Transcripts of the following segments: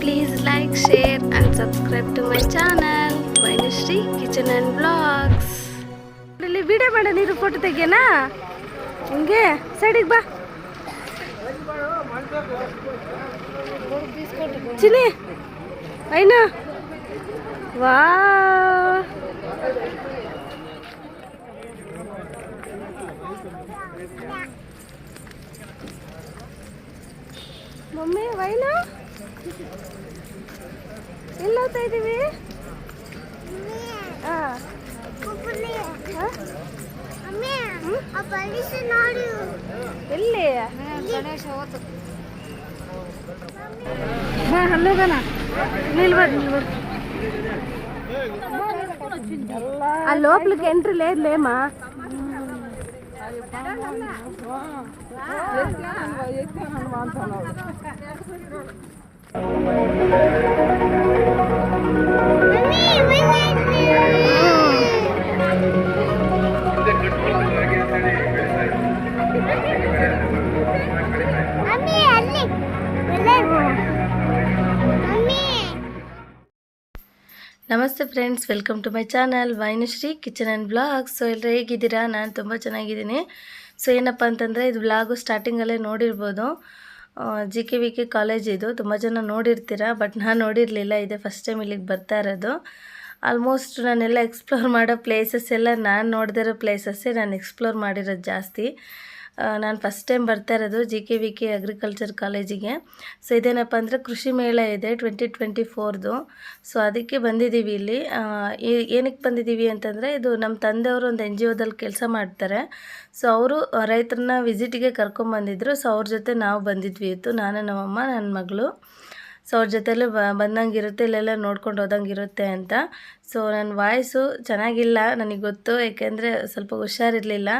Please like, share and subscribe to my channel, Vainishri Kitchen and Vlogs. ಇಲ್ಲಿ video ಮಾಡ ನೀರು photo ತೆಗಿಯೋಣ ಹಿಂಗೆ ಸೈಡಿಗೆ ಬಾ ಚಿನಿ ಐನ ವಾ ಮಮ್ಮಿ ವೈನ ಎಲ್ಲಿ ಹೋಗ್ತಾ ಇದ್ದೀವಿ ಹಾ ಎಲ್ಲಿ ಬಾ ಅಲ್ಲೋಗಣ ನಿಲ್ಬಾರ್ದು ನಿಲ್ಬಾರ್ದು ಅಲ್ಲಿ ಹೋಗ್ಲಿಕ್ಕೆ ಎಂಟ್ರಿ ಲೇದ್ಲೇಮಾ ನಮಸ್ತೆ friends, welcome to my channel Vainushree kitchen and vlog so ಎಲ್ಲರೂ ಹೇಗಿದ್ದೀರಾ? ನಾನು ತುಂಬ ಚೆನ್ನಾಗಿದ್ದೀನಿ. ಸೊ, ಏನಪ್ಪ ಅಂತಂದರೆ, ಇದು ಬ್ಲಾಗು ಸ್ಟಾರ್ಟಿಂಗಲ್ಲೇ ನೋಡಿರ್ಬೋದು. G K V K college ಇದು. ತುಂಬ ಜನ ನೋಡಿರ್ತೀರ ಬಟ್ ನಾನು ನೋಡಿರಲಿಲ್ಲ. ಇದೆ ಫಸ್ಟ್ ಟೈಮ್ ಇಲ್ಲಿಗೆ ಬರ್ತಾ ಇರೋದು. ಆಲ್ಮೋಸ್ಟ್ ನಾನೆಲ್ಲ ಎಕ್ಸ್ಪ್ಲೋರ್ ಮಾಡೋ ಪ್ಲೇಸಸ್ ಎಲ್ಲ ನಾನು ನೋಡ್ದಿರೋ ಪ್ಲೇಸಸ್ಸೇ ನಾನು ಎಕ್ಸ್ಪ್ಲೋರ್ ಮಾಡಿರೋದು ಜಾಸ್ತಿ. ನಾನು ಫಸ್ಟ್ ಟೈಮ್ ಬರ್ತಾ ಇರೋದು G K V K agriculture ಕಾಲೇಜಿಗೆ ಸೊ ಇದೇನಪ್ಪ ಅಂದರೆ ಕೃಷಿ ಮೇಳ ಇದೆ ಟ್ವೆಂಟಿ ಟ್ವೆಂಟಿ ಫೋರ್ದು ಸೊ ಅದಕ್ಕೆ ಬಂದಿದ್ದೀವಿ ಇಲ್ಲಿ. ಏನಕ್ಕೆ ಬಂದಿದ್ದೀವಿ ಅಂತಂದರೆ ಇದು ನಮ್ಮ ತಂದೆಯವರು ಒಂದು ಎನ್ ಜಿ ಒದಲ್ಲಿ ಕೆಲಸ ಮಾಡ್ತಾರೆ. ಸೊ ಅವರು ರೈತರನ್ನ ವಿಸಿಟಿಗೆ ಕರ್ಕೊಂಬಂದಿದ್ರು. ಸೊ ಅವ್ರ ಜೊತೆ ನಾವು ಬಂದಿದ್ವಿ ಇತ್ತು ನಾನು ನಮ್ಮಮ್ಮ ನನ್ನ ಮಗಳು. ಸೊ ಅವ್ರ ಜೊತೆಲೇ ಬಂದಂಗಿರುತ್ತೆ, ಇಲ್ಲೆಲ್ಲ ನೋಡ್ಕೊಂಡು ಹೋದಂಗಿರುತ್ತೆ ಅಂತ. ಸೊ ನನ್ನ ವಾಯ್ಸು ಚೆನ್ನಾಗಿಲ್ಲ, ನನಗೆ ಗೊತ್ತು. ಏಕೆಂದರೆ ಸ್ವಲ್ಪ ಹುಷಾರಿರಲಿಲ್ಲ.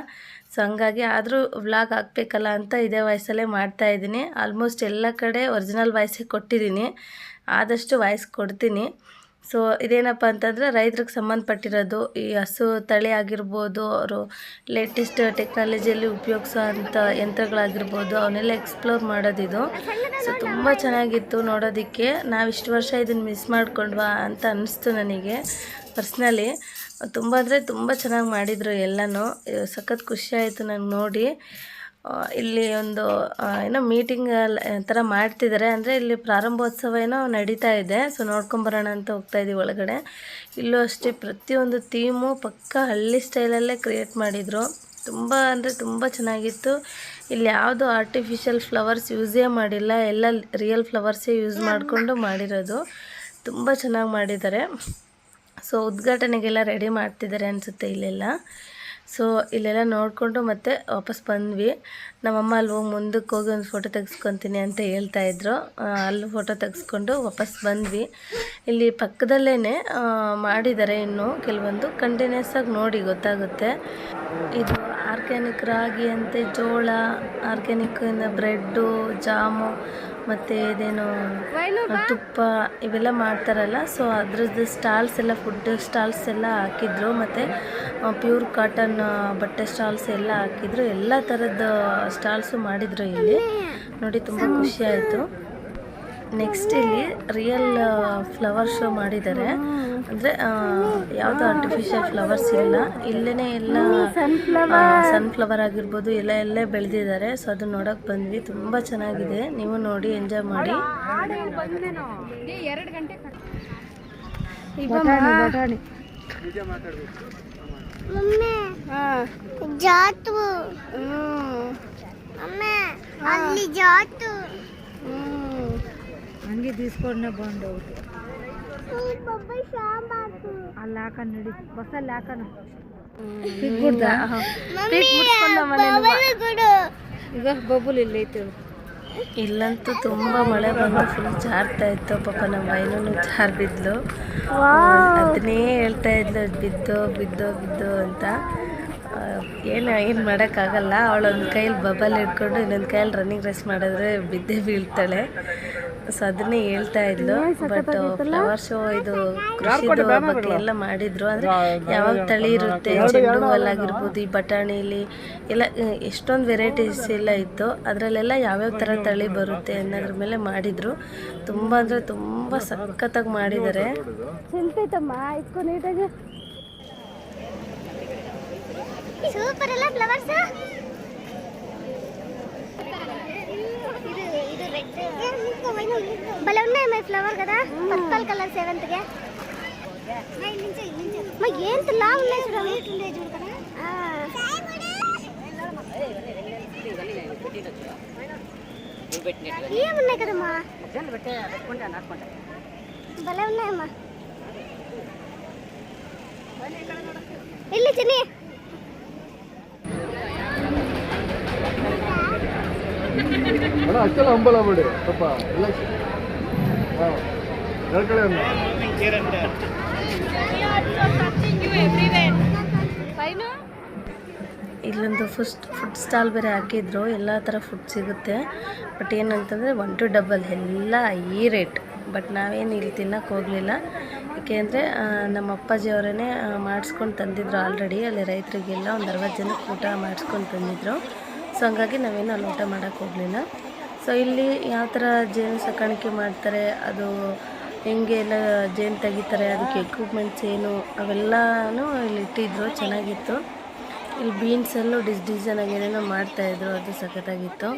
ಸೊ ಹಂಗಾಗಿ ಆದರೂ ವ್ಲಾಗ್ ಹಾಕಬೇಕಲ್ಲ ಅಂತ ಇದೇ ವಾಯ್ಸಲ್ಲೇ ಮಾಡ್ತಾಯಿದ್ದೀನಿ ಆಲ್ಮೋಸ್ಟ್ ಎಲ್ಲ ಕಡೆ ಒರಿಜಿನಲ್ ವಾಯ್ಸೇ ಕೊಟ್ಟಿದ್ದೀನಿ. ಆದಷ್ಟು ವಾಯ್ಸ್ ಕೊಡ್ತೀನಿ. ಸೊ ಇದೇನಪ್ಪ ಅಂತಂದರೆ ರೈತರಿಗೆ ಸಂಬಂಧಪಟ್ಟಿರೋದು. ಈ ಹಸು ತಳಿ ಆಗಿರ್ಬೋದು, ಅವರು ಲೇಟೆಸ್ಟ್ ಟೆಕ್ನಾಲಜಿಯಲ್ಲಿ ಉಪಯೋಗಿಸೋ ಅಂಥ ಯಂತ್ರಗಳಾಗಿರ್ಬೋದು, ಅವನ್ನೆಲ್ಲ ಎಕ್ಸ್ಪ್ಲೋರ್ ಮಾಡೋದಿದು. ಸೊ ತುಂಬ ಚೆನ್ನಾಗಿತ್ತು ನೋಡೋದಕ್ಕೆ. ನಾವು ಇಷ್ಟು ವರ್ಷ ಇದನ್ನು ಮಿಸ್ ಮಾಡ್ಕೊಂಡ್ವಾ ಅಂತ ಅನ್ನಿಸ್ತು ನನಗೆ ಪರ್ಸ್ನಲಿ ತುಂಬ ಅಂದರೆ ತುಂಬ ಚೆನ್ನಾಗಿ ಮಾಡಿದರು ಎಲ್ಲನೂ. ಸಖತ್ ಖುಷಿ ಆಯಿತು ನಂಗೆ ನೋಡಿ. ಇಲ್ಲಿ ಒಂದು ಏನೋ ಮೀಟಿಂಗ್ ಥರ ಮಾಡ್ತಿದ್ದಾರೆ ಅಂದರೆ ಇಲ್ಲಿ ಪ್ರಾರಂಭೋತ್ಸವ ಏನೋ ನಡೀತಾ ಇದೆ. ಸೊ ನೋಡ್ಕೊಂಬರೋಣ ಅಂತ ಹೋಗ್ತಾ ಇದ್ದೀವಿ ಒಳಗಡೆ. ಇಲ್ಲೂ ಅಷ್ಟೇ ಪ್ರತಿಯೊಂದು ಥೀಮು ಪಕ್ಕ ಹಳ್ಳಿ ಸ್ಟೈಲಲ್ಲೇ ಕ್ರಿಯೇಟ್ ಮಾಡಿದರು. ತುಂಬ ಅಂದರೆ ತುಂಬ ಚೆನ್ನಾಗಿತ್ತು. ಇಲ್ಲಿ ಯಾವುದು ಆರ್ಟಿಫಿಷಿಯಲ್ ಫ್ಲವರ್ಸ್ ಯೂಸೇ ಮಾಡಿಲ್ಲ. ಎಲ್ಲ ರಿಯಲ್ ಫ್ಲವರ್ಸೇ ಯೂಸ್ ಮಾಡಿಕೊಂಡು ಮಾಡಿರೋದು. ತುಂಬ ಚೆನ್ನಾಗಿ ಮಾಡಿದ್ದಾರೆ. ಸೊ ಉದ್ಘಾಟನೆಗೆಲ್ಲ ರೆಡಿ ಮಾಡ್ತಿದ್ದಾರೆ ಅನಿಸುತ್ತೆ ಇಲ್ಲೆಲ್ಲ. ಸೊ ಇಲ್ಲೆಲ್ಲ ನೋಡಿಕೊಂಡು ಮತ್ತೆ ವಾಪಸ್ ಬಂದ್ವಿ. ನಮ್ಮಮ್ಮ ಅಲ್ಲಿ ಹೋಗಿ ಮುಂದಕ್ಕೆ ಹೋಗಿ ಒಂದು ಫೋಟೋ ತೆಗೆಸ್ಕೊತೀನಿ ಅಂತ ಹೇಳ್ತಾ ಇದ್ರು. ಅಲ್ಲಿ ಫೋಟೋ ತೆಗೆಸ್ಕೊಂಡು ವಾಪಸ್ ಬಂದ್ವಿ. ಇಲ್ಲಿ ಪಕ್ಕದಲ್ಲೇ ಮಾಡಿದ್ದಾರೆ ಇನ್ನು ಕೆಲವೊಂದು ಕಂಟಿನ್ಯೂಸ್ ಆಗಿ ನೋಡಿ ಗೊತ್ತಾಗುತ್ತೆ. ಇದು ಆರ್ಗ್ಯಾನಿಕ್ ರಾಗಿ ಅಂತೆ ಜೋಳ ಆರ್ಗ್ಯಾನಿಕ್ ಬ್ರೆಡ್ಡು ಜಾಮು ಮತ್ತು ಇದೇನು ತುಪ್ಪ ಇವೆಲ್ಲ ಮಾಡ್ತಾರಲ್ಲ ಸೊ ಅದ್ರದ್ದು ಸ್ಟಾಲ್ಸ್ ಎಲ್ಲ ಫುಡ್ ಸ್ಟಾಲ್ಸ್ ಎಲ್ಲ ಹಾಕಿದ್ರು ಮತ್ತು ಪ್ಯೂರ್ ಕಾಟನ್ ಬಟ್ಟೆ ಸ್ಟಾಲ್ಸ್ ಎಲ್ಲ ಹಾಕಿದ್ರು ಎಲ್ಲ ಥರದ ಸ್ಟಾಲ್ಸು ಮಾಡಿದರು ಇಲ್ಲಿ. ನೋಡಿ ತುಂಬ ಖುಷಿ ಆಯಿತು. ನೆಕ್ಸ್ಟ್ ಇಲ್ಲಿ ರಿಯಲ್ ಫ್ಲವರ್ ಶೋ ಮಾಡಿದ್ದಾರೆ. ಅಂದರೆ ಯಾವುದು ಆರ್ಟಿಫಿಷಿಯಲ್ ಫ್ಲವರ್ಸ್ ಇಲ್ಲ. ಇಲ್ಲೇ ಎಲ್ಲ ಸನ್ಫ್ಲವರ್ ಆಗಿರ್ಬೋದು ಎಲ್ಲ ಎಲ್ಲೇ ಬೆಳೆದಿದ್ದಾರೆ. ಸೊ ಅದನ್ನ ನೋಡಕ್ ಬಂದ್ವಿ. ತುಂಬ ಚೆನ್ನಾಗಿದೆ. ನೀವು ನೋಡಿ ಎಂಜಾಯ್ ಮಾಡಿ. ಜಾತು. ಅಮ್ಮ ಅಲ್ಲಿ ಹಾಕೊಂಡು ಹಿಡಿ. ಬಸ್ಸಲ್ಲಿ ಹಾಕೊಂಡು ಪಿಕ್ ಇಲ್ಲ ಇಲ್ಲಂತೂ ತುಂಬ ಮಳೆ ಬಂದು ಫುಲ್ ಜಾರ್ತಾ ಇತ್ತು. ಪಾಪ ನಮ್ಮ ಮೈನೂ ಜಾರ್ ಬಿದ್ಲು ಅದನ್ನೇ ಹೇಳ್ತಾ ಇದ್ಲು ಬಿದ್ದೋ ಬಿದ್ದೋ ಬಿದ್ದೋ ಅಂತ. ಏನು ಏನು ಮಾಡೋಕ್ಕಾಗಲ್ಲ. ಅವಳೊಂದು ಕೈಯಲ್ಲಿ ಬಬಲ್ ಹಿಡ್ಕೊಂಡು ಇನ್ನೊಂದು ಕೈಯಲ್ಲಿ ರನ್ನಿಂಗ್ ರೇಸ್ ಮಾಡಿದ್ರೆ ಬಿದ್ದೇ ಬೀಳ್ತಾಳೆ. ಸೊ ಅದನ್ನೇ ಹೇಳ್ತಾ ಇದ್ಲು ಬಟ್ ಫ್ಲವರ್ ಶೋ ಇದು ಕೃಷಿದು ಬಗ್ಗೆ ಎಲ್ಲ ಮಾಡಿದ್ರು. ಅಂದ್ರೆ ಯಾವಾಗ ತಳಿ ಇರುತ್ತೆ ಚೆಂಡು ಹೂವಲ್ಲಾಗಿರ್ಬೋದು ಈ ಬಟಾಣಿಲಿ ಎಲ್ಲ ಎಷ್ಟೊಂದು ವೆರೈಟೀಸ್ ಎಲ್ಲ ಇತ್ತು. ಅದರಲ್ಲೆಲ್ಲ ಯಾವ್ಯಾವ ಥರ ತಳಿ ಬರುತ್ತೆ ಅನ್ನೋದ್ರ ಮೇಲೆ ಮಾಡಿದ್ರು. ತುಂಬ ಅಂದರೆ ತುಂಬ ಸಖತ್ತಾಗಿ ಮಾಡಿದ್ದಾರೆ. ಚೆಲ್ತೈತಮ್ಮ ಇಟ್ಕೊ ನೀಟಾಗಿ. ಸೂಪರ್ ಅಲ್ಲ ಫ್ಲವರ್ಸ್ భలే ఉన్నాయి మై ఫ్లవర్ కదా పర్పల్ కలర్ సెవెంత్ గా మా ఏంత లా ఉన్నాయి చూడండి ఉండే ఏమున్నాయి కదమ్మా భలే ఉన్నాయమ్మా వెళ్ళి చిన్నీ ಅಣ್ಣ ಅಷ್ಟೆಲ್ಲ ಹಂಬಲ ಬಿಡಿ, ಸ್ವಲ್ಪ ರಿಲ್ಯಾಕ್ಸ್ ಹಾಂ ಇಲ್ಲೊಂದು ಫಸ್ಟ್ ಫುಡ್ ಸ್ಟಾಲ್ ಬೇರೆ ಹಾಕಿದ್ರು, ಎಲ್ಲ ಥರ ಫುಡ್ ಸಿಗುತ್ತೆ. ಬಟ್ ಏನಂತಂದರೆ ಒನ್ ಟು ಡಬಲ್ ಎಲ್ಲ ಈ ರೇಟ್ ಬಟ್ ನಾವೇನು ಇಲ್ಲಿ ತಿನ್ನಕ್ಕೆ ಹೋಗಲಿಲ್ಲ. ಯಾಕೆಂದರೆ ನಮ್ಮ ಅಪ್ಪಾಜಿ ಅವರೇನೆ ಮಾಡಿಸ್ಕೊಂಡು ತಂದಿದ್ರು ಆಲ್ರೆಡಿ ಅಲ್ಲಿ ರೈತರಿಗೆಲ್ಲ ಒಂದು ಅರವತ್ತು ಜನಕ್ಕೆ ಊಟ ಮಾಡಿಸ್ಕೊಂಡು ತಂದಿದ್ರು. ಸೊ ಹಂಗಾಗಿ ನಾವೇನು ಅಲ್ಲಿ ಊಟ ಮಾಡೋಕ್ಕೆ ಹೋಗಲಿಲ್ಲ. ಸೊ ಇಲ್ಲಿ ಯಾವ ಥರ ಜೇನು ಸಾಕಾಣಿಕೆ ಮಾಡ್ತಾರೆ ಅದು ಹೆಂಗೆ ಎಲ್ಲ ಜೇನು ತೆಗಿತಾರೆ ಅದಕ್ಕೆ ಎಕ್ವಿಪ್ಮೆಂಟ್ಸ್ ಏನು ಅವೆಲ್ಲನೂ ಇಲ್ಲಿ ಇಟ್ಟಿದ್ರು ಚೆನ್ನಾಗಿತ್ತು. ಇಲ್ಲಿ ಬೀನ್ಸಲ್ಲೂ ಡಿಸ್ ಡಿಸೈನಾಗಿ ಏನೇನೋ ಮಾಡ್ತಾಯಿದ್ರು ಅದು ಸಖತ್ತಾಗಿತ್ತು.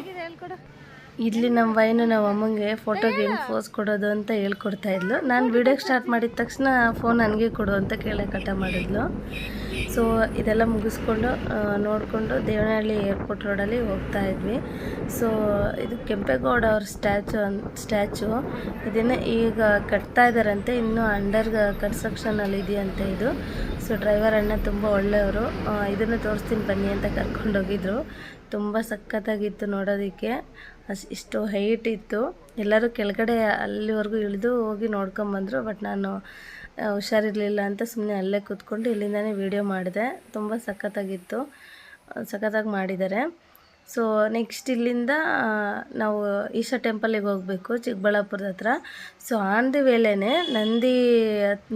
ಇಲ್ಲಿ ನಮ್ಮ ವೈನು ನಮ್ಮ ಅಮ್ಮಂಗೆ ಫೋಟೋಗೆ ಹೆಂಗೆ ಫೋಸ್ ಕೊಡೋದು ಅಂತ ಹೇಳ್ಕೊಡ್ತಾಯಿದ್ಲು ನಾನು ವಿಡಿಯೋಗೆ ಸ್ಟಾರ್ಟ್ ಮಾಡಿದ ತಕ್ಷಣ ಫೋನ್ ನನಗೆ ಕೊಡು ಅಂತ ಕೇಳಿ ಕಟ ಮಾಡಿದ್ಲು. ಸೊ ಇದೆಲ್ಲ ಮುಗಿಸ್ಕೊಂಡು ನೋಡಿಕೊಂಡು ದೇವನಹಳ್ಳಿ ಏರ್ಪೋರ್ಟ್ ರೋಡಲ್ಲಿ ಹೋಗ್ತಾ ಇದ್ವಿ. ಸೊ ಇದು ಕೆಂಪೇಗೌಡ ಅವ್ರ ಸ್ಟ್ಯಾಚು ಅನ್ ಸ್ಟ್ಯಾಚು ಇದನ್ನು ಈಗ ಕಟ್ತಾ ಇದ್ದಾರಂತೆ ಇನ್ನೂ ಅಂಡರ್ ಕನ್ಸ್ಟ್ರಕ್ಷನಲ್ಲಿ ಇದೆಯಂತೆ ಇದು. ಸೊ ಡ್ರೈವರ್ ಅಣ್ಣ ತುಂಬ ಒಳ್ಳೆಯವರು. ಇದನ್ನು ತೋರಿಸ್ತೀನಿ ಬನ್ನಿ ಅಂತ ಕರ್ಕೊಂಡೋಗಿದ್ರು ತುಂಬ ಸಖತ್ತಾಗಿತ್ತು ನೋಡೋದಕ್ಕೆ. ಅಷ್ಟು ಇಷ್ಟು ಹೈಟ್ ಇತ್ತು. ಎಲ್ಲರೂ ಕೆಳಗಡೆ ಅಲ್ಲಿವರೆಗೂ ಇಳಿದು ಹೋಗಿ ನೋಡ್ಕೊಂಬಂದರು. ಬಟ್ ನಾನು ಹುಷಾರಿರಲಿಲ್ಲ ಅಂತ ಸುಮ್ಮನೆ ಅಲ್ಲೇ ಕೂತ್ಕೊಂಡು ಇಲ್ಲಿಂದನೇ ವೀಡಿಯೋ ಮಾಡಿದೆ. ತುಂಬ ಸಖತ್ತಾಗಿತ್ತು. ಸಖತ್ತಾಗಿ ಮಾಡಿದ್ದಾರೆ. ಸೊ ನೆಕ್ಸ್ಟ್ ಇಲ್ಲಿಂದ ನಾವು ಈಶಾ ಟೆಂಪಲಿಗೆ ಹೋಗಬೇಕು, ಚಿಕ್ಕಬಳ್ಳಾಪುರದ ಹತ್ರ. ಸೊ ಆನ್ ದಿ ವೇಳೆನೇ ನಂದಿ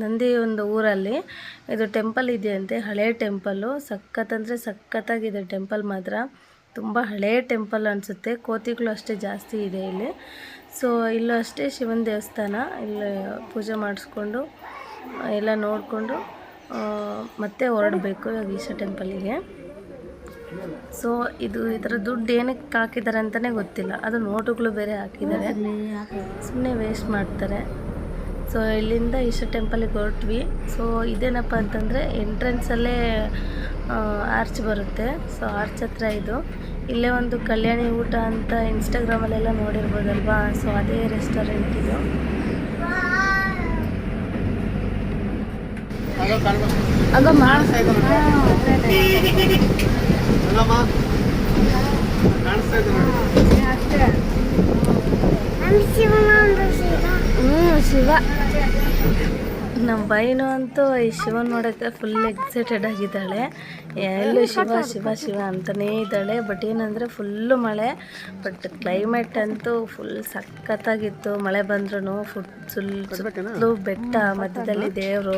ನಂದಿ ಒಂದು ಊರಲ್ಲಿ ಇದು ಟೆಂಪಲ್ ಇದೆಯಂತೆ ಹಳೆಯ ಟೆಂಪಲ್ಲು ಸಖತ್ತಂದರೆ ಸಖತ್ತಾಗಿದೆ ಟೆಂಪಲ್ ಮಾತ್ರ. ತುಂಬ ಹಳೆಯ ಟೆಂಪಲ್ ಅನಿಸುತ್ತೆ. ಕೋತಿಗಳು ಅಷ್ಟೇ ಜಾಸ್ತಿ ಇದೆ ಇಲ್ಲಿ. ಸೊ ಇಲ್ಲೂ ಅಷ್ಟೇ ಶಿವನ ದೇವಸ್ಥಾನ. ಇಲ್ಲಿ ಪೂಜೆ ಮಾಡಿಸ್ಕೊಂಡು ಎಲ್ಲ ನೋಡಿಕೊಂಡು ಮತ್ತೆ ಹೊರಡಬೇಕು ಇವಾಗ ಈಶಾ ಟೆಂಪಲಿಗೆ. ಸೊ ಇದು ಈ ಥರ ದುಡ್ಡು ಏನಕ್ಕೆ ಹಾಕಿದ್ದಾರೆ ಅಂತಲೇ ಗೊತ್ತಿಲ್ಲ. ಅದು ನೋಟುಗಳು ಬೇರೆ ಹಾಕಿದ್ದಾರೆ. ಸುಮ್ಮನೆ ವೇಸ್ಟ್ ಮಾಡ್ತಾರೆ. ಸೊ ಇಲ್ಲಿಂದ ಈಶಾ ಟೆಂಪಲಿಗೆ ಹೊರಟ್ವಿ. ಸೊ ಇದೇನಪ್ಪ ಅಂತಂದರೆ ಎಂಟ್ರೆನ್ಸಲ್ಲೇ ಆರ್ಚ್ ಬರುತ್ತೆ. ಸೊ ಆರ್ಚ್ ಹತ್ರ ಇದು. ಇಲ್ಲೇ ಒಂದು ಕಲ್ಯಾಣಿ ಊಟ ಅಂತ ಇನ್ಸ್ಟಾಗ್ರಾಮಲ್ಲೆಲ್ಲ ನೋಡಿರ್ಬೋದಲ್ವಾ? ಸೊ ಅದೇ ರೆಸ್ಟೋರೆಂಟ್ ಇದು. ಆಗಮ್ಮ ಅಲ್ಲಮ್ಮ ಕಾಣಿಸ್ತಾ ಇದೆ ನೋಡಿ ನಮ್ ಶಿವನ ಒಂದು ಶಿವ ಹ್ಞೂ ಶಿವ ನಮ್ಮ ಬೈನು ಅಂತೂ ಈ ಶಿವನ್ ನೋಡೋಕ್ಕೆ ಫುಲ್ ಎಕ್ಸೈಟೆಡ್ ಆಗಿದ್ದಾಳೆ. ಎಲ್ಲೂ ಶಿವ ಶಿವ ಶಿವ ಅಂತಲೇ ಇದ್ದಾಳೆ. ಬಟ್ ಏನಂದರೆ ಫುಲ್ಲು ಮಳೆ. ಬಟ್ ಕ್ಲೈಮೇಟ್ ಅಂತೂ ಫುಲ್ ಸಖತ್ತಾಗಿತ್ತು. ಮಳೆ ಬಂದ್ರೂ ಫುಲ್ ಸುಲ್ಲು ಬೆಟ್ಟ ಮಧ್ಯದಲ್ಲಿ ದೇವರು.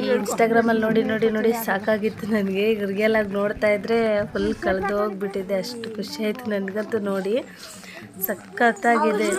ಈ ಇನ್ಸ್ಟಾಗ್ರಾಮಲ್ಲಿ ನೋಡಿ ನೋಡಿ ನೋಡಿ ಸಾಕಾಗಿತ್ತು ನನಗೆ. ಈಗ ರಿಯಲ್ ಆಗಿ ನೋಡ್ತಾ ಇದ್ರೆ ಫುಲ್ ಕಳೆದು ಹೋಗ್ಬಿಟ್ಟಿದೆ. ಅಷ್ಟು ಖುಷಿ ಆಯಿತು ನನಗಂತೂ ನೋಡಿ. ಸಖತ್ತಾಗಿದೆ.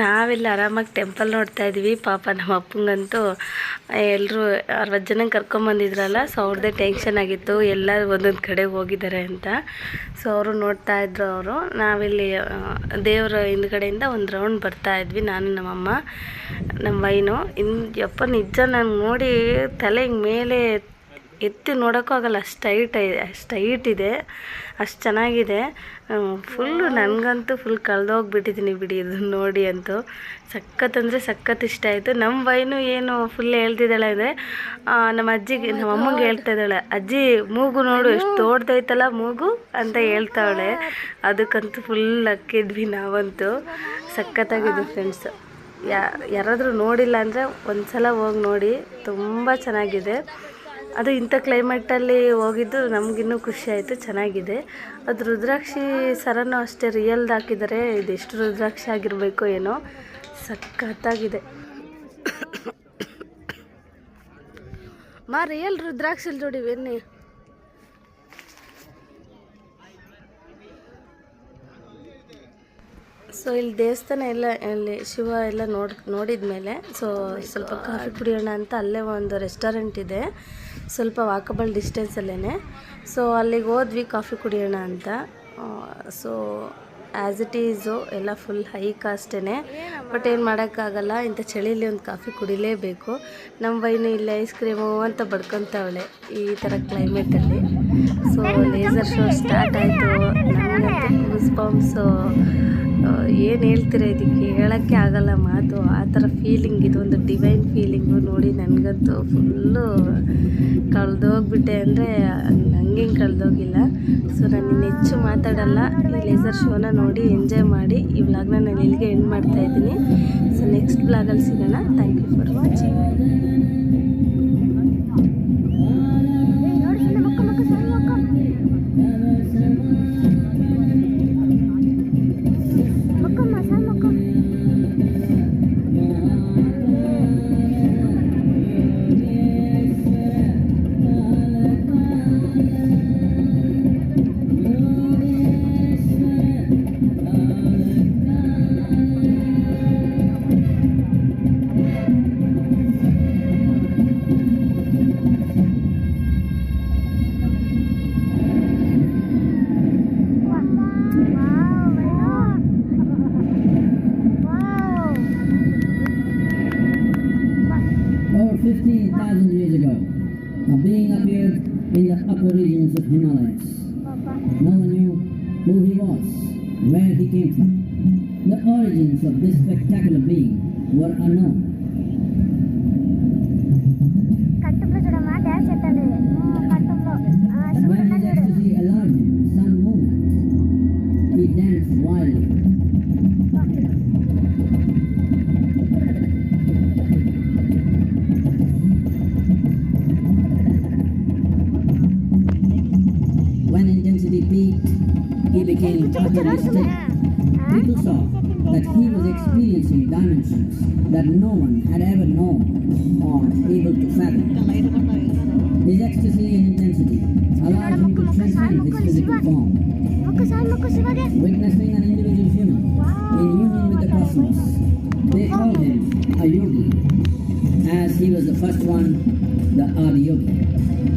ನಾವೆಲ್ಲ ಆರಾಮಾಗಿ ಟೆಂಪಲ್ ನೋಡ್ತಾ ಇದ್ವಿ ಪಾಪ ನಮ್ಮ ಅಪ್ಪಂಗಂತೂ ಎಲ್ಲರೂ ಅರವತ್ತು ಜನ ಕರ್ಕೊಂಬಂದಿದ್ರಲ್ಲ ಸೊ ಅವ್ರದ್ದೇ ಟೆನ್ಷನ್ ಆಗಿತ್ತು. ಎಲ್ಲ ಒಂದೊಂದು ಕಡೆ ಹೋಗಿದ್ದಾರೆ ಅಂತ. ಸೊ ಅವರು ನೋಡ್ತಾ ಇದ್ರು ಅವರು. ನಾವಿಲ್ಲಿ ದೇವರ ಹಿಂದ್ಗಡೆಯಿಂದ ಒಂದು ರೌಂಡ್ ಬರ್ತಾ ಇದ್ವಿ ನಾನು ನಮ್ಮಮ್ಮ ನಮ್ಮ ವೈನು. ಇನ್ ಯಪ್ಪ ನಿಜ ನಾನು ನೋಡಿ ತಲೆ ಮೇಲೆ ಎತ್ತಿ ನೋಡೋಕ್ಕೂ ಆಗಲ್ಲ ಅಷ್ಟು ಹೈಟ್ ಇದೆ ಅಷ್ಟು ಹೈಟ್ ಇದೆ ಅಷ್ಟು ಚೆನ್ನಾಗಿದೆ. ಫುಲ್ಲು ನನಗಂತೂ ಫುಲ್ ಕಳೆದೋಗ್ಬಿಟ್ಟಿದ್ದೀನಿ ಬಿಡಿ ಇದನ್ನ ನೋಡಿ ಅಂತೂ. ಸಖತ್ ಅಂದರೆ ಸಖತ್ ಇಷ್ಟ ಆಯಿತು. ನಮ್ಮ ವೈನು ಏನು ಫುಲ್ ಹೇಳ್ತಿದ್ದಾಳೆ ಅಂದರೆ ನಮ್ಮ ಅಜ್ಜಿಗೆ ನಮ್ಮ ಅಮ್ಮಂಗೆ ಹೇಳ್ತಾ ಇದ್ದಾಳೆ ಅಜ್ಜಿ ಮೂಗು ನೋಡು ಎಷ್ಟು ದೊಡ್ಡದೈತಲ್ಲ ಮೂಗು? ಅಂತ ಹೇಳ್ತಾವಳೆ. ಅದಕ್ಕಂತೂ ಫುಲ್ ಅಕ್ಕಿದ್ವಿ ನಾವಂತೂ. ಸಖತ್ತಾಗಿದೆ ಫ್ರೆಂಡ್ಸ್ ಯಾ ಯಾರಾದರೂ ನೋಡಿಲ್ಲ ಅಂದರೆ ಒಂದು ಸಲ ಹೋಗಿ ನೋಡಿ. ತುಂಬ ಚೆನ್ನಾಗಿದೆ. ಅದು ಇಂಥ ಕ್ಲೈಮೇಟಲ್ಲಿ ಹೋಗಿದ್ದು ನಮಗಿನ್ನೂ ಖುಷಿ ಆಯಿತು, ಚೆನ್ನಾಗಿದೆ. ಅದು ರುದ್ರಾಕ್ಷಿ ಸರನೂ ಅಷ್ಟೇ ರಿಯಲ್ದು ಹಾಕಿದ್ದಾರೆ ಇದೆಷ್ಟು ರುದ್ರಾಕ್ಷಿ ಆಗಿರಬೇಕು ಏನೋ, ಸಖತ್ತಾಗಿದೆ. ಮಾ ರಿಯಲ್ ರುದ್ರಾಕ್ಷಿ ನೋಡಿ ಬನ್ನಿ. ಸೊ ಇಲ್ಲಿ ದೇವಸ್ಥಾನ ಎಲ್ಲ ಇಲ್ಲಿ ಶಿವ ಎಲ್ಲ ನೋಡಿ ನೋಡಿದ ಮೇಲೆ ಸೊ ಸ್ವಲ್ಪ ಕಾಫಿ ಕುಡಿಯೋಣ ಅಂತ ಅಲ್ಲೇ ಒಂದು ರೆಸ್ಟೋರೆಂಟ್ ಇದೆ. ಸ್ವಲ್ಪ ವಾಕಬಲ್ ಡಿಸ್ಟೆನ್ಸಲ್ಲೇ ಸೊ ಅಲ್ಲಿಗೆ ಹೋದ್ವಿ ಕಾಫಿ ಕುಡಿಯೋಣ ಅಂತ. ಸೊ ಆ್ಯಸ್ ಇಟ್ ಈಸು ಎಲ್ಲ ಫುಲ್ ಹೈ ಕಾಸ್ಟೇ ಬಟ್ ಏನು ಮಾಡೋಕ್ಕಾಗಲ್ಲ, ಇಂಥ ಚಳಿಲಿ ಒಂದು ಕಾಫಿ ಕುಡಿಲೇಬೇಕು. ನಮ್ಮ ಬೈನು ಇಲ್ಲಿ ಐಸ್ ಕ್ರೀಮು ಅಂತ ಬಡ್ಕೊತಾವಳೆ ಈ ಥರ ಕ್ಲೈಮೇಟಲ್ಲಿ ಸೊ ಲೇಸರ್ ಶೋ ಸ್ಟಾರ್ಟ್ ಆಯಿತು. ನನಗಂತೂ ಬಾಂಬ್ಸು ಏನು ಹೇಳ್ತೀರ ಇದಕ್ಕೆ? ಹೇಳೋಕ್ಕೆ ಆಗಲ್ಲ ಮಾತು. ಆ ಥರ ಫೀಲಿಂಗ್ ಇದು, ಒಂದು ಡಿವೈನ್ ಫೀಲಿಂಗು ನೋಡಿ ನನಗಂತೂ ಫುಲ್ಲು ಕಳೆದೋಗ್ಬಿಟ್ಟೆ ಅಂದರೆ ಹಂಗೆ ಕಳೆದೋಗಿಲ್ಲ. ಸೊ ನಾನು ಇನ್ನು ಹೆಚ್ಚು ಮಾತಾಡಲ್ಲ. ಈ ಲೇಸರ್ ಶೋನ ನೋಡಿ ಎಂಜಾಯ್ ಮಾಡಿ ಈ ವ್ಲಾಗ್ನ ನಾನು ಇಲ್ಲಿಗೆ ಎಂಡ್ ಮಾಡ್ತಾಯಿದ್ದೀನಿ ಸೊ ನೆಕ್ಸ್ಟ್ ವ್ಲಾಗಲ್ಲಿ ಸಿಗೋಣ. Thank you for watching No one knew who he was, where he came from. The origins of this spectacular being were unknown. today's people saw that he was experiencing dimensions that no one had ever known or able to fathom. His ecstasy and intensity allowed him to transcend his physical form. Witnessing an individual human in union with the cosmos, they called him a yogi, as he was the first one, the Adi Yogi.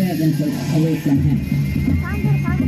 away from him.